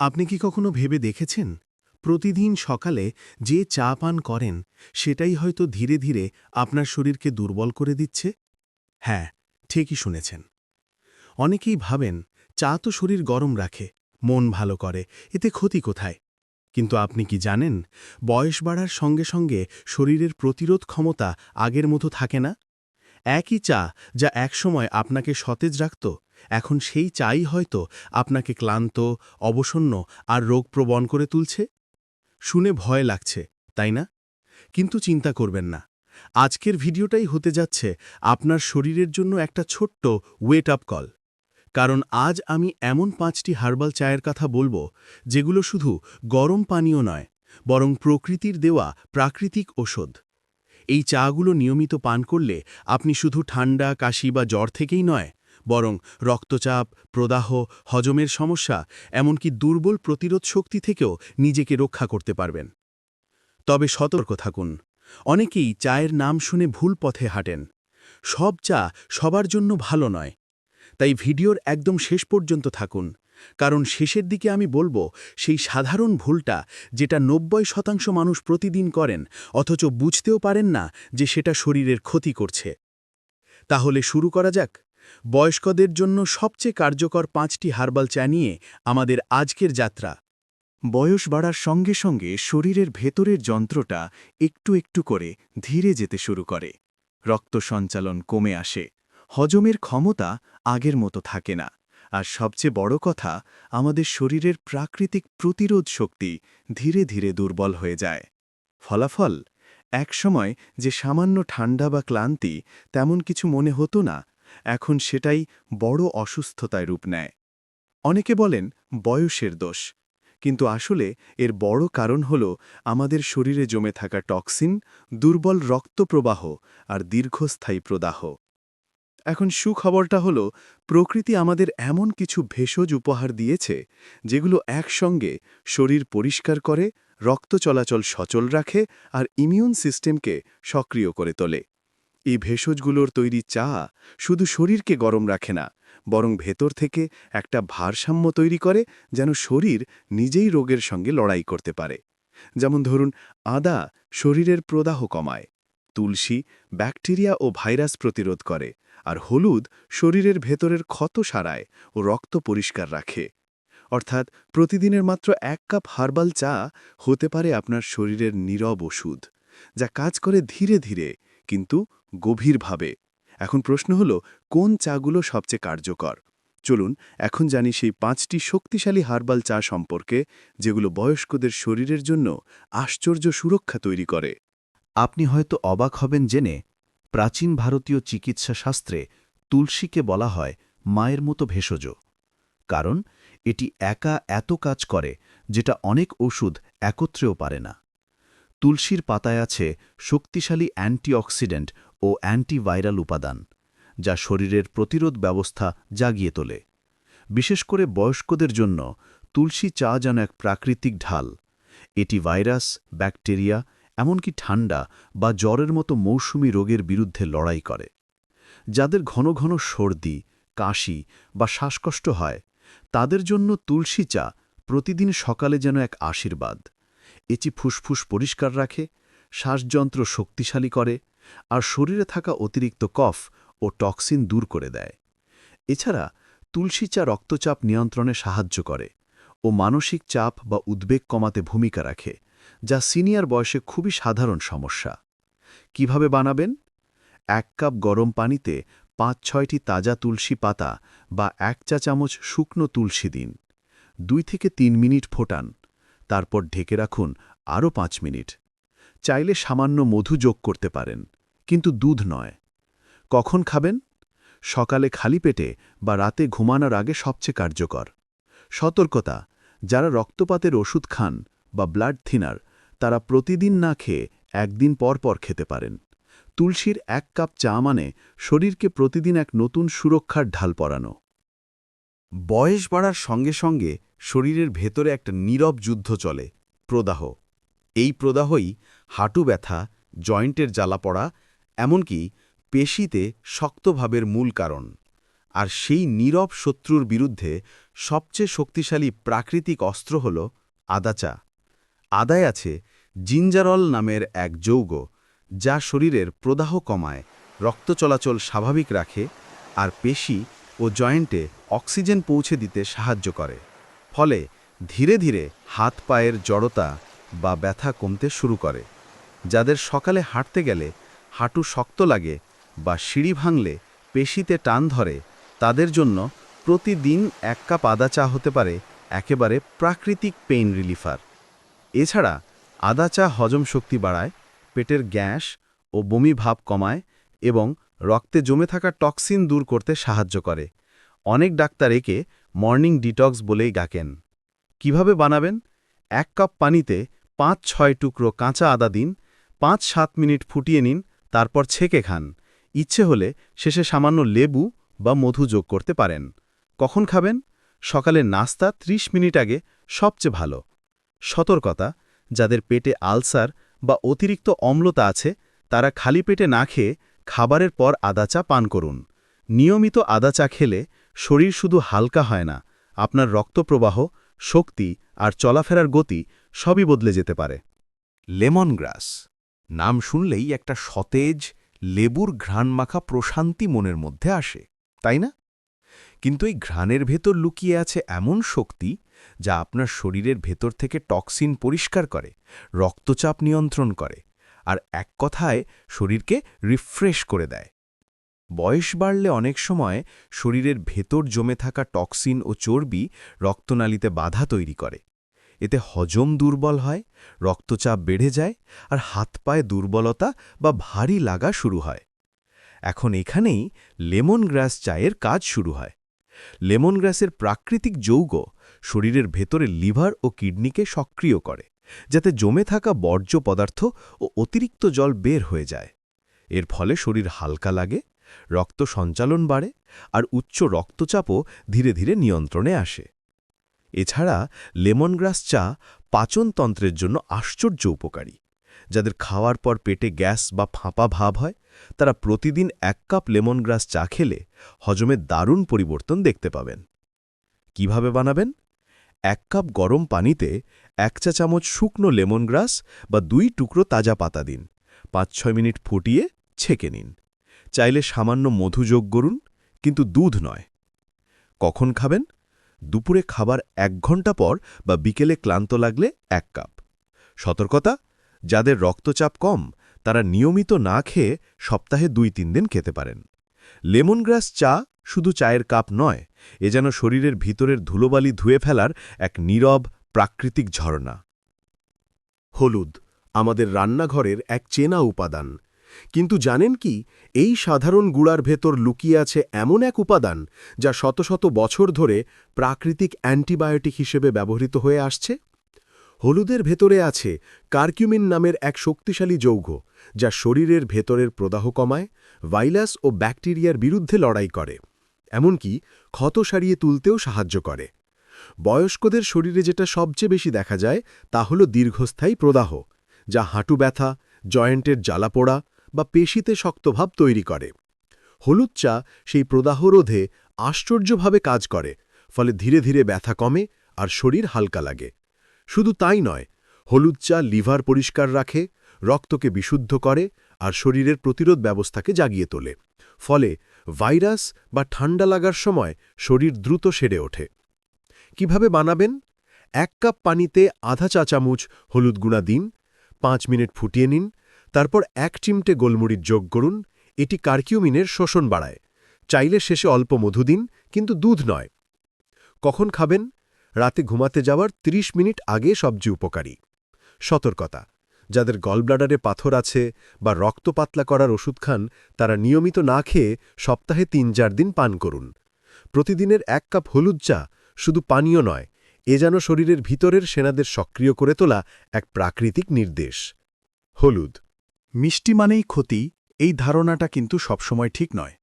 আপনি কি কখনো ভেবে দেখেছেন? প্রতিদিন সকালে যে চা পান করেন, সেটাই হয়তো ধীরে ধীরে আপনার শরীরকে দুর্বল করে দিচ্ছে? হ্যাঁ ঠিকই শুনেছেন। অনেকেই ভাবেন, চা তো শরীর গরম রাখে, মন ভালো করে, এতে ক্ষতি কোথায়? কিন্তু আপনি কি জানেন, বয়স বাড়ার সঙ্গে সঙ্গে শরীরের প্রতিরোধ ক্ষমতা আগের মতো থাকে না? একই চা যা একসময় আপনাকে সতেজ রাখত এখন সেই চাই হয়তো আপনাকে ক্লান্ত, অবসন্ন আর রোগপ্রবণ করে তুলছে? শুনে ভয় লাগছে, তাই না? কিন্তু চিন্তা করবেন না। আজকের ভিডিওটাই হতে যাচ্ছে আপনার শরীরের জন্য একটা ছোট্ট ওয়েট আপ কল কারণ আজ আমি এমন পাঁচটি হার্বাল চায়ের কথা বলব যেগুলো শুধু গরম পানীয় নয়, বরং প্রকৃতির দেওয়া প্রাকৃতিক ওষুধ এই চাগুলো নিয়মিত পান করলে আপনি শুধু ঠান্ডা, কাশি বা জ্বর থেকেই নয় বরং রক্তচাপ, প্রদাহ, হজমের সমস্যা, এমনকি দুর্বল প্রতিরোধ শক্তি থেকেও নিজেকে রক্ষা করতে পারবেন। তবে সতর্ক থাকুন। অনেকেই চায়ের নাম শুনে ভুল পথে হাঁটেন। সব চা সবার জন্য ভালো নয়। তাই ভিডিওর একদম শেষ পর্যন্ত থাকুন। কারণ শেষের দিকে আমি বলব, সেই সাধারণ ভুলটা যেটা নব্বই শতাংশ মানুষ প্রতিদিন করেন, অথচ বুঝতেও পারেন না যে সেটা শরীরের ক্ষতি করছে। তাহলে শুরু করা যাক। বয়স্কদের জন্য সবচেয়ে কার্যকর পাঁচটি হার্বাল চা নিয়ে আমাদের আজকের যাত্রা। বয়স বাড়ার সঙ্গে সঙ্গে শরীরের ভেতরের যন্ত্রটা একটু একটু করে ধীরে যেতে শুরু করে। রক্ত সঞ্চালন কমে আসে, হজমের ক্ষমতা আগের মতো থাকে না। আর সবচেয়ে বড় কথা, আমাদের শরীরের প্রাকৃতিক প্রতিরোধ শক্তি ধীরে ধীরে দুর্বল হয়ে যায়। ফলাফল? একসময় যে সামান্য ঠান্ডা বা ক্লান্তি তেমন কিছু মনে হতো না এখন সেটাই বড় অসুস্থতায় রূপ নেয়। অনেকে বলেন, বয়সের দোষ। কিন্তু আসলে এর বড় কারণ হল আমাদের শরীরে জমে থাকা টক্সিন, দুর্বল রক্তপ্রবাহ আর দীর্ঘস্থায়ী প্রদাহ। এখন সুখবরটা হল, প্রকৃতি আমাদের এমন কিছু ভেষজ উপহার দিয়েছে, যেগুলো একসঙ্গে শরীর পরিষ্কার করে, রক্ত চলাচল সচল রাখে আর ইমিউন সিস্টেমকে সক্রিয় করে তোলে। এই ভেষজগুলোর তৈরি চা শুধু শরীরকে গরম রাখে না, বরং ভেতর থেকে একটা ভারসাম্য তৈরি করে যেন শরীর নিজেই রোগের সঙ্গে লড়াই করতে পারে। যেমন ধরুন, আদা শরীরের প্রদাহ কমায়, তুলসী ব্যাকটেরিয়া ও ভাইরাস প্রতিরোধ করে, আর হলুদ শরীরের ভেতরের ক্ষত সারায় ও রক্ত পরিষ্কার রাখে। অর্থাৎ প্রতিদিনের মাত্র এক কাপ হার্বাল চা হতে পারে আপনার শরীরের নীরব ওষুধ, যা কাজ করে ধীরে ধীরে, কিন্তু গভীরভাবে। এখন প্রশ্ন হল, কোন চাগুলো সবচেয়ে কার্যকর? চলুন, এখন জানি সেই পাঁচটি শক্তিশালী হার্বাল চা সম্পর্কে, যেগুলো বয়স্কদের শরীরের জন্য আশ্চর্য সুরক্ষা তৈরি করে। আপনি হয়তো অবাক হবেন জেনে, প্রাচীন ভারতীয় চিকিৎসা শাস্ত্রে তুলসীকে বলা হয় মায়ের মতো ভেষজ। কারণ, এটি একা এত কাজ করে, যেটা অনেক ওষুধ একত্রেও পারে না। তুলসীর পাতায় আছে শক্তিশালী অ্যান্টিঅক্সিডেন্ট ও অ্যান্টিভাইরাল উপাদান, যা শরীরের প্রতিরোধ ব্যবস্থা জাগিয়ে তোলে। বিশেষ করে বয়স্কদের জন্য তুলসী চা যেন এক প্রাকৃতিক ঢাল। এটি ভাইরাস, ব্যাকটেরিয়া, এমনকি ঠান্ডা বা জ্বরের মতো মৌসুমি রোগের বিরুদ্ধে লড়াই করে। যাদের ঘন ঘন সর্দি, কাশি বা শ্বাসকষ্ট হয়, তাদের জন্য তুলসী চা প্রতিদিন সকালে যেন এক আশীর্বাদ। এটি ফুসফুস পরিষ্কার রাখে, শ্বাসযন্ত্র শক্তিশালী করে আর শরীরে থাকা অতিরিক্ত কফ ও টক্সিন দূর করে দেয়। এছাড়া তুলসী চা রক্তচাপ নিয়ন্ত্রণে সাহায্য করে ও মানসিক চাপ বা উদ্বেগ কমাতে ভূমিকা রাখে, যা সিনিয়র বয়সে খুবই সাধারণ সমস্যা। কীভাবে বানাবেন? এক কাপ গরম পানিতে পাঁচ ছয়টি তাজা তুলসী পাতা বা এক চা চামচ শুকনো তুলসী দিন। দুই থেকে তিন মিনিট ফোটান, তারপর ঢেকে রাখুন আরও পাঁচ মিনিট। চাইলে সামান্য মধু যোগ করতে পারেন। কিন্তু দুধ নয়। কখন খাবেন? সকালে খালি পেটে বা রাতে ঘুমানোর আগে সবচেয়ে কার্যকর। সতর্কতা, যারা রক্তপাতের ওষুধ খান বা ব্লাড থিনার তারা প্রতিদিন না খেয়ে একদিন পর পর খেতে পারেন। তুলসীর এক কাপ চা মানে শরীরকে প্রতিদিন এক নতুন সুরক্ষার ঢাল পরানো। বয়স বাড়ার সঙ্গে সঙ্গে শরীরের ভেতরে একটা নীরব যুদ্ধ চলে, প্রদাহ। এই প্রদাহই হাঁটু ব্যথা, জয়েন্টের জ্বালা পড়া এমনকি পেশিতে শক্তভাবের মূল কারণ। আর সেই নীরব শত্রুর বিরুদ্ধে সবচেয়ে শক্তিশালী প্রাকৃতিক অস্ত্র হল আদা চা আদায় আছে জিঞ্জারল নামের এক যৌগ, যা শরীরের প্রদাহ কমায়, রক্ত চলাচল স্বাভাবিক রাখে, আর পেশি ও জয়েন্টে অক্সিজেন পৌঁছে দিতে সাহায্য করে। ফলে ধীরে ধীরে হাত পায়ের জড়তা বা ব্যথা কমতে শুরু করে, যাদের সকালে হাঁটতে গেলে হাঁটু শক্ত লাগে বা সিঁড়ি ভাঙলে পেশিতে টান ধরে, তাদের জন্য প্রতিদিন এক কাপ আদা চা হতে পারে, একেবারে প্রাকৃতিক পেইন রিলিফার। এছাড়া আদা চা হজম শক্তি বাড়ায়, পেটের গ্যাস ও বমি ভাব কমায় এবং রক্তে জমে থাকা টক্সিন দূর করতে সাহায্য করে। অনেক ডাক্তার একে মর্নিং ডিটক্স বলেই ডাকেন। কীভাবে বানাবেন? এক কাপ পানিতে পাঁচ ছয় টুকরো কাঁচা আদা দিন পাঁচ সাত মিনিট ফুটিয়ে নিন তারপর ছেঁকে খান। ইচ্ছে হলে শেষে সামান্য লেবু বা মধু যোগ করতে পারেন। কখন খাবেন? সকালে নাস্তা ৩০ মিনিট আগে সবচেয়ে ভালো। সতর্কতা, যাদের পেটে আলসার বা অতিরিক্ত অম্লতা আছে, তারা খালি পেটে না খেয়ে খাবারের পর আদা চা পান করুন। নিয়মিত আদা চা খেলে শরীর শুধু হালকা হয় না, আপনার রক্তপ্রবাহ, শক্তি আর চলাফেরার গতি সবই বদলে যেতে পারে। লেমন গ্রাস নাম শুনলেই একটা সতেজ, লেবুর ঘ্রাণমাখা প্রশান্তি মনের মধ্যে আসে, তাই না? কিন্তু এই ঘ্রাণের ভেতর লুকিয়ে আছে এমন শক্তি যা আপনার শরীরের ভেতর থেকে টক্সিন পরিষ্কার করে, রক্তচাপ নিয়ন্ত্রণ করে, আর এক কথায় শরীরকে রিফ্রেশ করে দেয়। বয়স বাড়লে অনেক সময় শরীরের ভেতর জমে থাকা টক্সিন ও চর্বি রক্তনালীতে বাধা তৈরি করে এতে হজম দুর্বল হয়, রক্তচাপ বেড়ে যায় আর হাত পায়ে দুর্বলতা বা ভারী লাগা শুরু হয়। এখন এখানেই লেমন গ্রাস চায়ের কাজ শুরু হয়। লেমন গ্রাসের প্রাকৃতিক যৌগ শরীরের ভেতরে লিভার ও কিডনিকে সক্রিয় করে, যাতে জমে থাকা বর্জ্য পদার্থ ও অতিরিক্ত জল বের হয়ে যায়। এর ফলে শরীর হালকা লাগে, রক্ত সঞ্চালন বাড়ে আর উচ্চ রক্তচাপও ধীরে ধীরে নিয়ন্ত্রণে আসে। এছাড়া লেমনগ্রাস চা পাচনতন্ত্রের জন্য আশ্চর্য উপকারী। যাদের খাওয়ার পর পেটে গ্যাস বা ফাঁপা ভাব হয়, তারা প্রতিদিন এক কাপ লেমনগ্রাস চা খেলে হজমে দারুণ পরিবর্তন দেখতে পাবেন। কীভাবে বানাবেন? এক কাপ গরম পানিতে এক চা চামচ শুকনো লেমনগ্রাস বা দুই টুকরো তাজা পাতা দিন। পাঁচ ছয় মিনিট ফুটিয়ে ছেঁকে নিন। চাইলে সামান্য মধু যোগ করুন কিন্তু দুধ নয়। কখন খাবেন? দুপুরে খাবার এক ঘণ্টা পর বা বিকেলে ক্লান্ত লাগলে এক কাপ। সতর্কতা, যাদের রক্তচাপ কম, তারা নিয়মিত না খেয়ে সপ্তাহে দুই তিন দিন খেতে পারেন। লেমনগ্রাস চা শুধু চায়ের কাপ নয়, এ যেন শরীরের ভিতরের ধুলোবালি ধুয়ে ফেলার এক নীরব, প্রাকৃতিক ঝর্ণা। হলুদ, আমাদের রান্নাঘরের এক চেনা উপাদান কিন্তু জানেন কি, এই সাধারণ গুড়ার ভেতর লুকিয়ে আছে এমন এক উপাদান যা শত শত বছর ধরে প্রাকৃতিক অ্যান্টিবায়োটিক হিসেবে ব্যবহৃত হয়ে আসছে। হলুদের ভেতরে আছে কার্কিউমিন নামের এক শক্তিশালী যৌগ যা শরীরের ভেতরের প্রদাহ কমায়, ভাইরাস ও ব্যাকটেরিয়ার বিরুদ্ধে লড়াই করে, এমনকি ক্ষত সারিয়ে তুলতেও সাহায্য করে। বয়স্কদের শরীরে যেটা সবচেয়ে বেশি দেখা যায় তা হল দীর্ঘস্থায়ী প্রদাহ, যা হাঁটু ব্যথা, জয়েন্টের জ্বালাপোড়া বা পেশিতে শক্তভাব তৈরি করে। হলুদ চা সেই প্রদাহ রোধে আশ্চর্যভাবে কাজ করে, ফলে ধীরে ধীরে ব্যথা কমে আর শরীর হালকা লাগে। শুধু তাই নয়, হলুদ চা লিভার পরিষ্কার রাখে, রক্তকে বিশুদ্ধ করে আর শরীরের প্রতিরোধ ব্যবস্থাকে জাগিয়ে তোলে। ফলে ভাইরাস বা ঠান্ডা লাগার সময় শরীর দ্রুত সেরে ওঠে। কীভাবে বানাবেন? এক কাপ পানিতে আধা চা চামচ হলুদ গুঁড়া দিন, পাঁচ মিনিট ফুটিয়ে নিন তারপর এক চিমটে গোলমরিচ যোগ করুন। এটি কার্কিউমিনের শোষণ বাড়ায়। চাইলে শেষে অল্প মধু দিন, কিন্তু দুধ নয়। কখন খাবেন? রাতে ঘুমাতে যাওয়ার ৩০ মিনিট আগে সবচেয়ে উপকারী। সতর্কতা। যাদের গলব্লাডারে পাথর আছে বা রক্ত পাতলা করার ওষুধ খান, তারা নিয়মিত না খেয়ে সপ্তাহে তিন চার দিন পান করুন। প্রতিদিনের এক কাপ হলুদ চা শুধু পানীয় নয়, এ যেন শরীরের ভিতরের সেনাদের সক্রিয় করে তোলা এক প্রাকৃতিক নির্দেশ। হলুদ। মিষ্টি মানেই ক্ষতি, এই ধারণাটা কিন্তু সবসময় ঠিক নয়।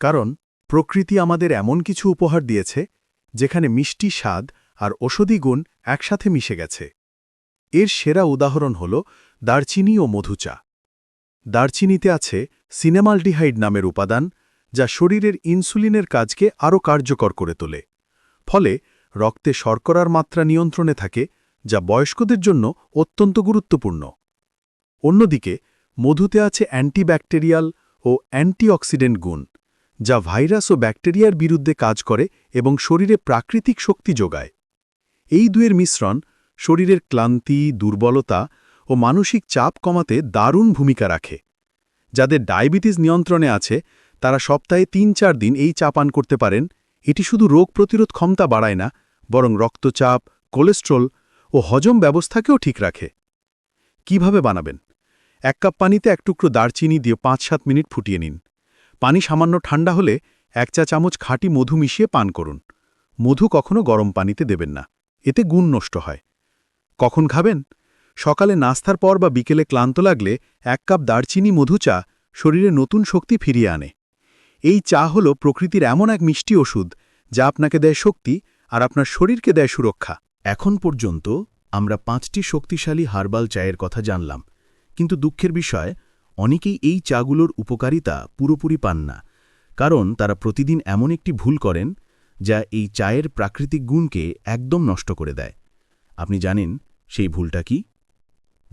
কারণ, প্রকৃতি আমাদের এমন কিছু উপহার দিয়েছে, যেখানে মিষ্টি স্বাদ আর ওষধি গুণ একসাথে মিশে গেছে। এর সেরা উদাহরণ হল দারচিনি ও মধুচা দারচিনিতে আছে সিনেমালডিহাইড নামের উপাদান, যা শরীরের ইনসুলিনের কাজকে আরও কার্যকর করে তোলে। ফলে, রক্তে শর্করার মাত্রা নিয়ন্ত্রণে থাকে, যা বয়স্কদের জন্য অত্যন্ত গুরুত্বপূর্ণ। অন্যদিকে মধুতে আছে অ্যান্টিব্যাকটেরিয়াল ও অ্যান্টিঅক্সিডেন্ট গুণ, যা ভাইরাস ও ব্যাকটেরিয়ার বিরুদ্ধে কাজ করে এবং শরীরে প্রাকৃতিক শক্তি যোগায়। এই দুয়ের মিশ্রণ শরীরের ক্লান্তি, দুর্বলতা ও মানসিক চাপ কমাতে দারুণ ভূমিকা রাখে। যাদের ডায়াবেটিস নিয়ন্ত্রণে আছে, তারা সপ্তাহে তিন চার দিন এই চা পান করতে পারেন। এটি শুধু রোগ প্রতিরোধ ক্ষমতা বাড়ায় না, বরং রক্তচাপ, কোলেস্ট্রল ও হজম ব্যবস্থাকেও ঠিক রাখে। কীভাবে বানাবেন? এক কাপ পানিতে এক টুকরো দারচিনি দিয়ে পাঁচ সাত মিনিট ফুটিয়ে নিন। পানি সামান্য ঠান্ডা হলে এক চা চামচ খাঁটি মধু মিশিয়ে পান করুন। মধু কখনো গরম পানিতে দেবেন না। এতে গুণ নষ্ট হয়। কখন খাবেন? সকালে নাস্তার পর বা বিকেলে ক্লান্ত লাগলে এক কাপ দারচিনি মধু চা শরীরে নতুন শক্তি ফিরিয়ে আনে। এই চা হল প্রকৃতির এমন এক মিষ্টি ওষুধ যা আপনাকে দেয় শক্তি আর আপনার শরীরকে দেয় সুরক্ষা। এখন পর্যন্ত আমরা পাঁচটি শক্তিশালী হার্বাল চায়ের কথা জানলাম। কিন্তু দুঃখের বিষয়, অনেকেই এই চাগুলোর উপকারিতা পুরোপুরি পান না, কারণ তারা প্রতিদিন এমন একটি ভুল করেন, যা এই চায়ের প্রাকৃতিক গুণকে একদম নষ্ট করে দেয়। আপনি জানেন সেই ভুলটা কি?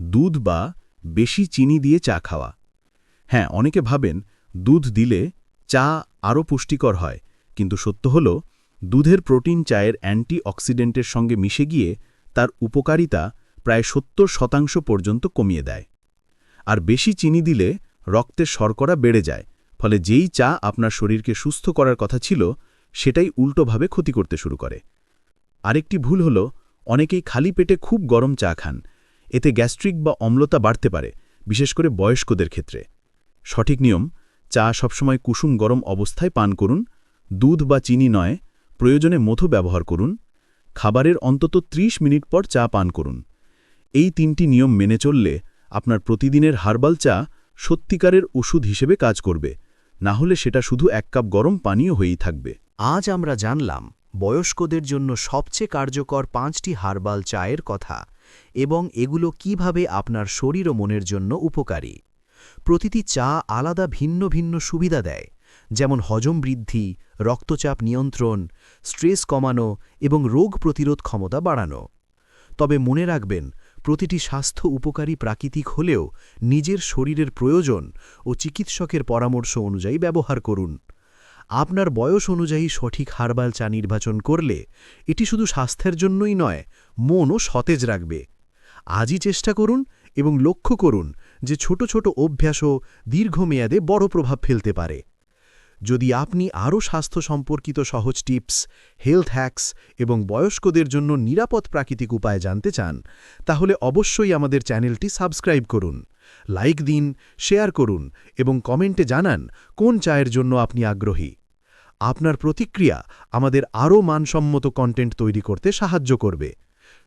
দুধ বা বেশি চিনি দিয়ে চা খাওয়া। হ্যাঁ অনেকে ভাবেন দুধ দিলে চা আরও পুষ্টিকর হয়, কিন্তু সত্য হল, দুধের প্রোটিন চায়ের অ্যান্টি অক্সিডেন্টের সঙ্গে মিশে গিয়ে তার উপকারিতা প্রায় সত্তর শতাংশ পর্যন্ত কমিয়ে দেয়। আর বেশি চিনি দিলে রক্তের শর্করা বেড়ে যায়, ফলে যেই চা আপনার শরীরকে সুস্থ করার কথা ছিল, সেটাই উল্টোভাবে ক্ষতি করতে শুরু করে। আরেকটি ভুল হল, অনেকেই খালি পেটে খুব গরম চা খান। এতে গ্যাস্ট্রিক বা অম্লতা বাড়তে পারে, বিশেষ করে বয়স্কদের ক্ষেত্রে। সঠিক নিয়ম, চা সবসময় কুসুম গরম অবস্থায় পান করুন, দুধ বা চিনি নয়, প্রয়োজনে মধু ব্যবহার করুন, খাবারের অন্তত ৩০ মিনিট পর চা পান করুন। এই তিনটি নিয়ম মেনে চললে আপনার প্রতিদিনের হার্বাল চা সত্যিকারের ওষুধ হিসেবে কাজ করবে। না হলে সেটা শুধু এক কাপ গরম পানীয় হয়েই থাকবে। আজ আমরা জানলাম, বয়স্কদের জন্য সবচেয়ে কার্যকর পাঁচটি হার্বাল চায়ের কথা এবং এগুলো কীভাবে আপনার শরীর ও মনের জন্য উপকারী। প্রতিটি চা আলাদা ভিন্ন ভিন্ন সুবিধা দেয়, যেমন হজম বৃদ্ধি, রক্তচাপ নিয়ন্ত্রণ, স্ট্রেস কমানো এবং রোগ প্রতিরোধ ক্ষমতা বাড়ানো। তবে মনে রাখবেন প্রতিটি স্বাস্থ্য উপকারী প্রাকৃতিক হলেও নিজের শরীরের প্রয়োজন ও চিকিৎসকের পরামর্শ অনুযায়ী ব্যবহার করুন। আপনার বয়স অনুযায়ী সঠিক হার্বাল চা নির্বাচন করলে এটি শুধু স্বাস্থ্যের জন্যই নয়, মনও সতেজ রাখবে। আজই চেষ্টা করুন এবং লক্ষ্য করুন যে ছোট ছোট অভ্যাসও দীর্ঘমেয়াদে বড় প্রভাব ফেলতে পারে। যদি আপনি আরও স্বাস্থ্য সম্পর্কিত সহজ টিপস, হেলথ হ্যাক্স এবং বয়স্কদের জন্য নিরাপদ প্রাকৃতিক উপায় জানতে চান, তাহলে অবশ্যই আমাদের চ্যানেলটি সাবস্ক্রাইব করুন, লাইক দিন, শেয়ার করুন এবং কমেন্টে জানান কোন চায়ের জন্য আপনি আগ্রহী। আপনার প্রতিক্রিয়া আমাদের আরও মানসম্মত কন্টেন্ট তৈরি করতে সাহায্য করবে।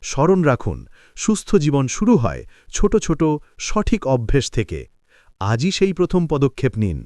স্মরণ রাখুন, সুস্থ জীবন শুরু হয় ছোট ছোট সঠিক অভ্যেস থেকে। আজই সেই প্রথম পদক্ষেপ নিন।